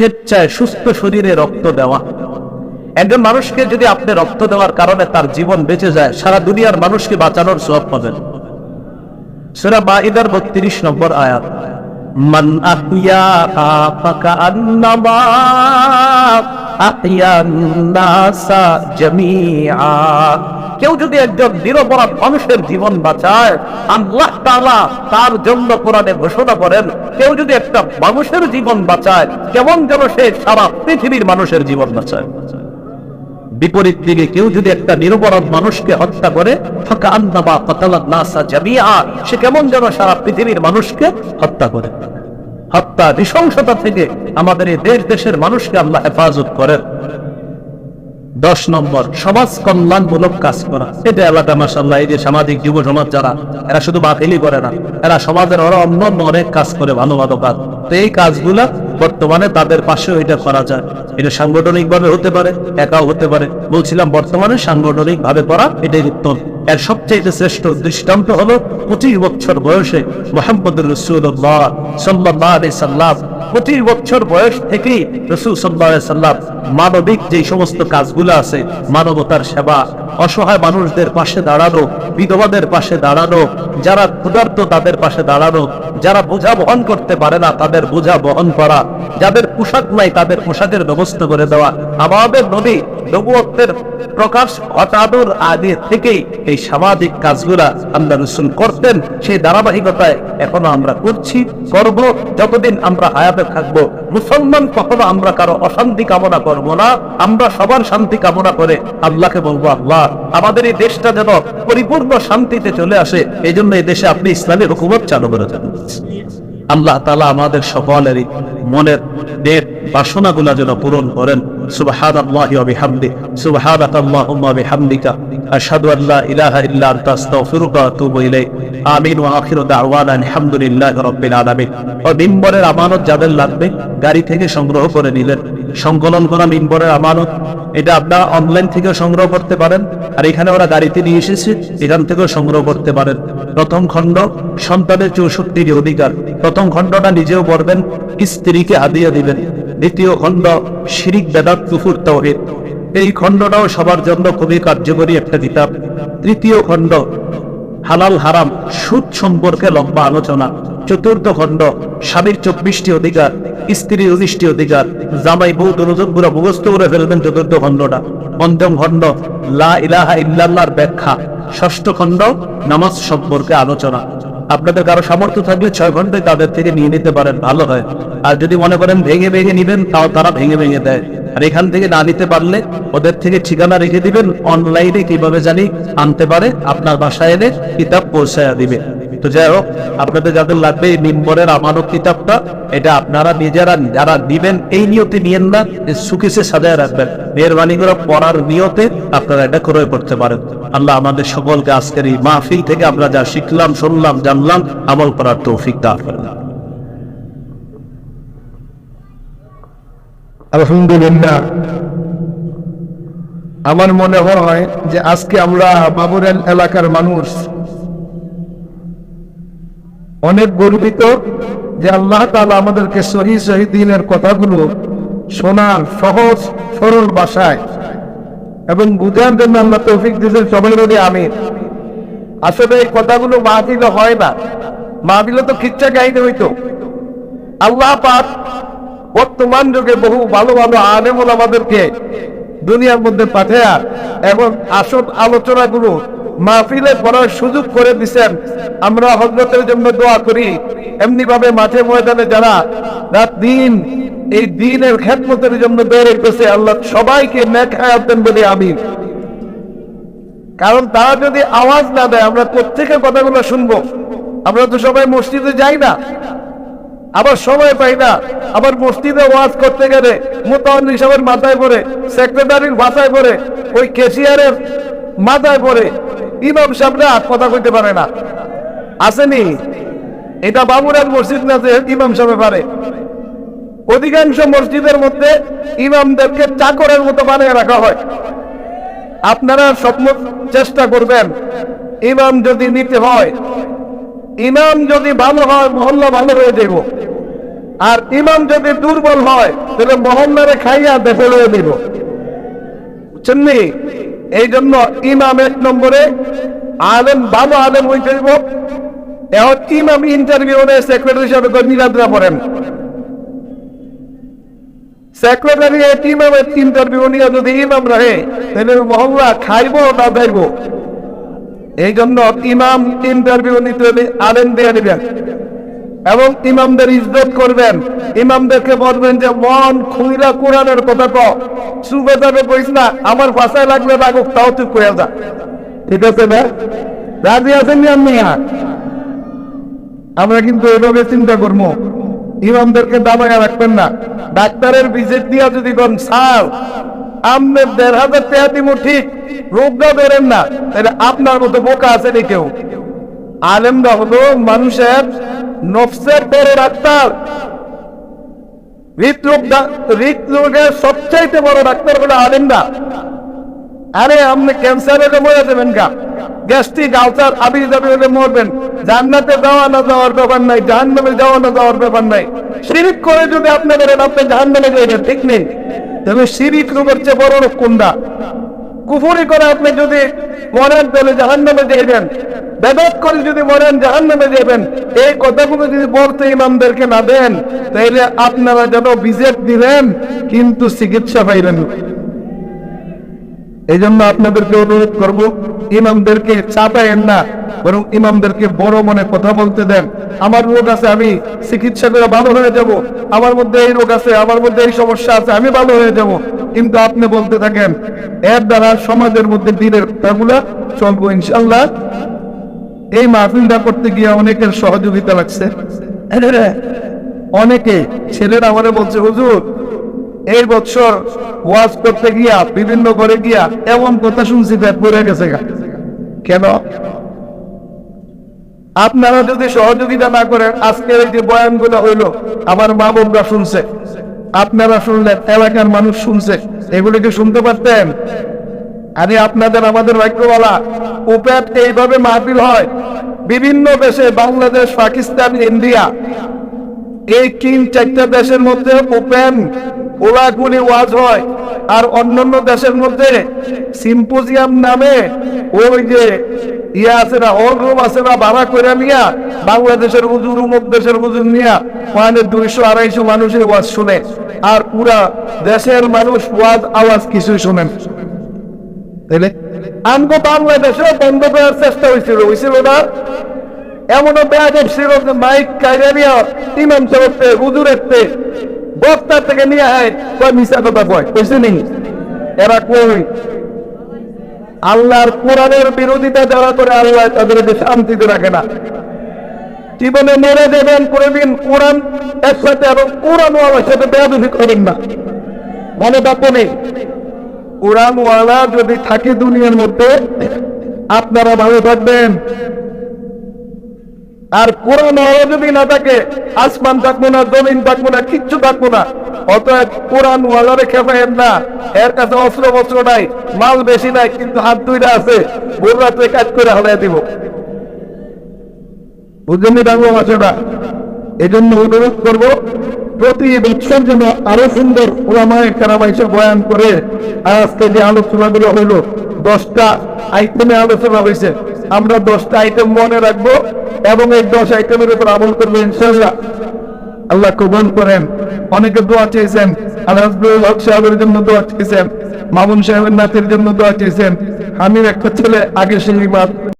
স্বেচ্ছায় সুস্থ শরীরে রক্ত দেওয়া। একজন মানুষকে যদি আপনি রক্ত দেওয়ার কারণে তার জীবন বেঁচে যায়, সারা দুনিয়ার মানুষকে বাঁচানোর সব পাবেন। সুরা মাইদার বত্রিশ নম্বর আয়াত, মান নাসা জামিআ কেউ যদি একজন নিরপরাধ মানুষের জীবন বাঁচায়, আল্লাহ তালা তার জন্য কোরআনে ঘোষণা করেন, কেউ যদি একটা মানুষের জীবন বাঁচায়, কেমন যেন সে সারা পৃথিবীর মানুষের জীবন বাঁচায়। বিপরীত দিকে কেউ যদি একটা নিরপরাধ মানুষকে হত্যা করে সে কেমন যেন সারা পৃথিবীর মানুষকে হত্যা করে। হত্যা নৃশংসতা থেকে আমাদের এই দেশ দেশের মানুষকে আল্লাহ হেফাজত করেন। দশ নম্বর, সমাজ কল্যাণমূলক কাজ করা। এটা এলাকা মাসাল্লাহ এই যে সামাজিক যুব সমাজ যারা, এরা শুধু বাতিলই করে না, এরা সমাজের ওরা অন্য অন্য অনেক কাজ করে ভালো ভালো কাজ। তো এই কাজগুলা বর্তমানে তাদের পাশেও এটা করা যায়। এটা সাংগঠনিক ভাবে হতে পারে, একাও হতে পারে। বলছিলাম বর্তমানে সাংগঠনিক ভাবে করা এটাই উত্তম। এর সবচেয়ে শ্রেষ্ঠ দৃষ্টান্ত হলো পঁচিশ বছর বয়সে মোহাম্মদ রসুল্লাহ সাল্লাহ আলি সাল্লাম পঁচিশ বছর বয়স থেকেই রসুল সাল্লা সাল্লাম মানবিক যে সমস্ত কাজগুলো আছে, মানবতার সেবা, অসহায় মানুষদের পাশে দাঁড়ানো, বিধবাদের পাশে দাঁড়ানো, যারা ক্ষুধার্ত তাদের পাশে দাঁড়ানো, যারা বোঝা বহন করতে পারে না তাদের বোঝা বহন করা, যাদের পোশাক নাই তাদের পোশাকের ব্যবস্থা করে দেওয়া আমাদের নদী নবুয়ত্বের প্রকাশ ঘটানোর আগে থেকেই এই সামাজিক কাজগুলা আল্লাহ রসুল করতেন, সেই ধারাবাহিকতায় এখনও আমরা করছি, করব। যতদিন আমরা হায়াতে থাকব, মুসলমান কখনো আমরা কারও অশান্তি কামনা করব না। আমরা সবার শান্তি কামনা করে আল্লাহকে বলব, আল্লাহ, আমাদের এই দেশটা যেন পরিপূর্ণ শান্তিতে চলে আসে, এই জন্য এই দেশে আপনি ইসলামী হুকুমত চালু করে দেন। আল্লাহ তালা আমাদের সকলেরই মনের দের বাসনাগুলা যেন পূরণ করেন। আমানত যাদের লাগবে, গাড়ি থেকে সংগ্রহ করে নিলেন। সংকলন করা মিম্বরের আমানত, এটা আপনারা অনলাইন থেকে সংগ্রহ করতে পারেন। আর এখানে ওরা গাড়িতে নিয়ে এসেছে, এখান থেকেও সংগ্রহ করতে পারেন। প্রথম খণ্ড, সন্তানের চৌষট্টির অধিকার। প্রথম খণ্ডটা নিজেও পড়বেন, স্ত্রীকে হাদিয়া দিবেন। দ্বিতীয় খণ্ড, শিরিক, বেদাত, কুফুর তৌহিদ এই খণ্ডটাও সবার জন্য খুবই কার্যকরী একটা কিতাব। তৃতীয় খণ্ড, হালাল হারাম, সুদ সম্পর্কে লম্বা আলোচনা। চতুর্থ খণ্ড, স্বামীর চব্বিশটি অধিকার, স্ত্রীর উনিশটি অধিকার। জামাই বউ দরজগুলো মুখস্থ করে ফেলবেন চতুর্থ খণ্ডটা। পঞ্চম খণ্ড, লা ইলাহা ইল্লাল্লাহর ব্যাখ্যা। ষষ্ঠ খণ্ড, নামাজ সম্পর্কে আলোচনা। আপনাদের কারও সামর্থ্য থাকলে ছয় ঘন্টায় তাদের থেকে নিয়ে নিতে পারেন, ভালো হয়। আর যদি মনে করেন ভেঙে ভেঙে নিবেন, তাও তারা ভেঙে ভেঙে দেয়। আর এখান থেকে না নিতে পারলে ওদের থেকে ঠিকানা রেখে দিবেন, অনলাইনে কীভাবে জানি আনতে পারে, আপনার বাসায় এনে কিতাব পৌঁছায় দিবে। তো যাই হোক, আপনাদের যাদের লাগবে এই মিম্বরের আমানত কিতাবটা, এটা আপনারা নিজেরা যারা দিবেন, এই নিয়তে নিয়েন না, যে সুকিসে সাজায় রাখবেন। মেহরবানি করে পড়ার নিয়তে আপনারা এটা ক্রয় করতে পারেন। আল্লাহ আমাদের সকলকে আজকের এই মাহফিল থেকে আমরা যা শিখলাম, শুনলাম, জানলাম, আমল করার তৌফিক দান আলহামদুলিল্লাহ। আমার মনে হয় যে আজকে আমরা বাবুরাল এলাকার মানুষ অনেক গর্বিত যে আল্লাহ তালা আমাদেরকে সহি সহি দিনের কথাগুলো শোনার সহজ, সরল ভাষায় এবং বুঝার জন্য আল্লাহ তৌফিক দিয়েছেন। সবাই বলি আমি আসলে এই কথাগুলো মাহফিলে হয় না। মাহফিলে তো খিচ্চা গাইতে হইতো। আল্লাহ পাক বর্তমান যুগে বহু ভালো ভালো আলেমুল আমাদেরকে দুনিয়ার মধ্যে পাঠায়া এবং আসল আলোচনাগুলো মাহফিলে পড়ার সুযোগ করে দিচ্ছেন আমরা হজরতের জন্য দোয়া করি। এমনি ভাবে মাঠে ময়দানে যারা রাত দিন এই দিনের খেদমতের জন্য বের হইতেছে, আল্লাহ সবাইকে নেক বলে আমি কারণ তারা যদি আওয়াজ না দেয়, আমরা প্রত্যেকে কথাগুলো শুনব? আমরা তো সবাই মসজিদে যাই না। আবার সময় পাই না। আবার মসজিদে ওয়াজ করতে গেলে মোতান হিসাবের মাথায় পড়ে, সেক্রেটারির ভাষায় পড়ে, ওই কেশিয়ারের মাথায় পড়ে ইমাম সাহেবরা কথা কইতে পারে না। আসেনি? এটা বাবুরার মসজিদ না যে ইমাম সাহেব পারে? অধিকাংশ মসজিদের মধ্যে ইমামদেরকে চাকরের মতো বানিয়ে রাখা হয়। আপনারা স্বপ্ন চেষ্টা করবেন, ইমাম যদি নিতে হয়, ইমাম যদি ভালো হয়, মহল্লা ভালো হয়ে যাব আর ইমাম যদি দুর্বল হয়, তাহলে মহল্লারে খাইয়া দেখে লয়ে দিব বুঝছেন? এই জন্য ইমাম এক নম্বরে আলেম ভালো আলেম হইতে দিব এখন ইমাম ইন্টারভিউ সেক্রেটারি হিসাবে নিরাদ্রা পড়েন। সেক্রেটারি ইমামের ইন্টারভিউ নিয়ে যদি ইমাম রাহে, তাহলে মহল্লা খাইব না খাইব? এই জন্য ইমাম ইন্টারভিউ নিতে হলে আলেম দিয়ে দিবেন এবং ইমামদের ইজ্জত করবেন। ইমামদেরকে বলবেন যে, মন খুইরা কোরআনের কথা ক। সুবেদারে কইস না, আমার ভাষায় লাগলে লাগুক তাও তুই কয়ে যা। ঠিক আছে না রাজি আছেন আপনি? আমরা কিন্তু এভাবে চিন্তা করব। ইমামদেরকে দাবায় রাখবেন না। ডাক্তারের ভিজিট দিয়া যদি কোন সাল আপনি দেড় হাজার দিব ঠিক। রোগটা বেরেন না। তাহলে আপনার মতো বোকা আছে নি কেউ? আলেমরা হলো মানুষের নফসের বড় ডাক্তার। হৃদরোগ হৃদরোগের সবচাইতে বড় ডাক্তার হলো আলেমরা। আরে, আপনি ক্যান্সার হলে মরে যাবেন গা। গ্যাস্ট্রিক আলসার আবি যাবি হলে মরবেন। জান্নাতে যাওয়া না যাওয়ার ব্যাপার নাই, জাহান্নামে যাওয়া না যাওয়ার ব্যাপার নাই। শিরিক করে যদি আপনি বলেন আপনি জাহান্নামে যাবেন ঠিক নেই। তবে শিরিক রোগের চেয়ে বড় রোগ কোনটা? কুফুরি করে আপনি যদি মরেন তাহলে জাহান নামে যাইবেন, বেদাত করে যদি মরেন জাহান নামে যাবেন এই কথাগুলো যদি বলতে ইমামদেরকে না দেন তাহলে আপনারা যেন বিজেপ দিলেন কিন্তু চিকিৎসা পাইবেন না। এই জন্য আপনাদেরকে অনুরোধ করব, ইমামদেরকে চাপায়েন না, বরং ইমামদেরকে বড় মনে কথা বলতে দেন। আমার রোগ আছে, আমি চিকিৎসা করে ভালো হয়ে যাব। আমার মধ্যে এই রোগ আছে, আমার মধ্যে এই সমস্যা আছে, আমি ভালো হয়ে যাব। কিন্তু আপনি বলতে থাকেন, এর দ্বারা সমাজের মধ্যে দিনের কথাগুলা চলবো ইনশাল্লাহ এই মাহফিলটা করতে গিয়ে অনেকের সহযোগিতা লাগছে। অনেকে ছেলেরা আমারে বলছে, হুজুর, এই বছর ওয়াজ করতে গিয়া, বিভিন্ন ঘরে গিয়া এমন কথা শুনছি পেট পড়ে গেছে কেন? আপনারা যদি সহযোগিতা না করেন, আজকের এই যে বয়ানগুলো হইল, আমার মা বোনরা শুনছে। আপনারা শুনলেন, এলাকার মানুষ শুনছে। এগুলিকে শুনতে পারতেন? আরে আপনাদের আমাদের ভাগ্যওয়ালা উপেট এইভাবে মাহফিল হয়। বিভিন্ন দেশে, বাংলাদেশ, পাকিস্তান, ইন্ডিয়া, এই তিন চারটা দেশের মধ্যে ওপেন ওলাগুলি ওয়াজ হয়। আর অন্যান্য দেশের মধ্যে সিম্পোজিয়াম নামে ওই যে ইয়া আছে না রুম আছে না ভাড়া করে নিয়া বাংলাদেশের হুজুর, উমুক দেশের হুজুর নিয়া ওখানে দুইশো আড়াইশো মানুষের ওয়াজ শুনে। আর পুরা দেশের মানুষ ওয়াজ, আওয়াজ কিছুই শুনেন তাইলে? আমগো বাংলাদেশে বন্ধ করার চেষ্টা হয়েছিল হয়েছিল না? এমনও বেয়াদব ছিল যে মাইক নিয়ে ইমাম হুজুরেতে বক্তার থেকে নিয়ে হয় কয় মিশা কথা কয় বুঝছে নি? এরা কই? আল্লাহর কোরআনের বিরোধিতা যারা করে, আল্লাহ তাদেরকে শান্তিতে রাখে না। জীবনে মেরে দেবেন করে দিন কোরআন একসাথে এবং কোরআন ওয়ালার সাথে বেয়াদবি করেন না। মানে বাপ্য নেই কোরআন ওয়ালা যদি থাকে দুনিয়ার মধ্যে, আপনারা ভালো থাকবেন। আর কোরআন ওয়ালা যদি না থাকে, আসমান থাকব না, জমিন থাকব না, কিচ্ছু থাকব না। অতএব কোরআন ওয়ালারে খেপায়েন না। এর কাছে অস্ত্র বস্ত্র নাই, মাল বেশি নাই, কিন্তু হাত দুইটা আছে। ভোর রাত্রে কাজ করে হালাই দিব। বুঝলেন বাংলা ভাষাটা? এই জন্য অনুরোধ করব, প্রতি বছর যেন আরও সুন্দর ওলামায় কারামাইসে বয়ান করে। আজকে যে আলোচনাগুলো হইল দশটা আইটেমে আলোচনা হয়েছে, আমরা দশটা আইটেম মনে রাখব। এবং এই দশ আইটেমের উপর আমল করব ইনশাল্লাহ আল্লাহ কবুল করেন। অনেকে দোয়া চেয়েছেন আলহাজবুল হক সাহেবের জন্য দোয়া চেয়েছেন, মামুন সাহেবের নাথের জন্য দোয়া চেয়েছেন। আমির একটা ছেলে আগে সেই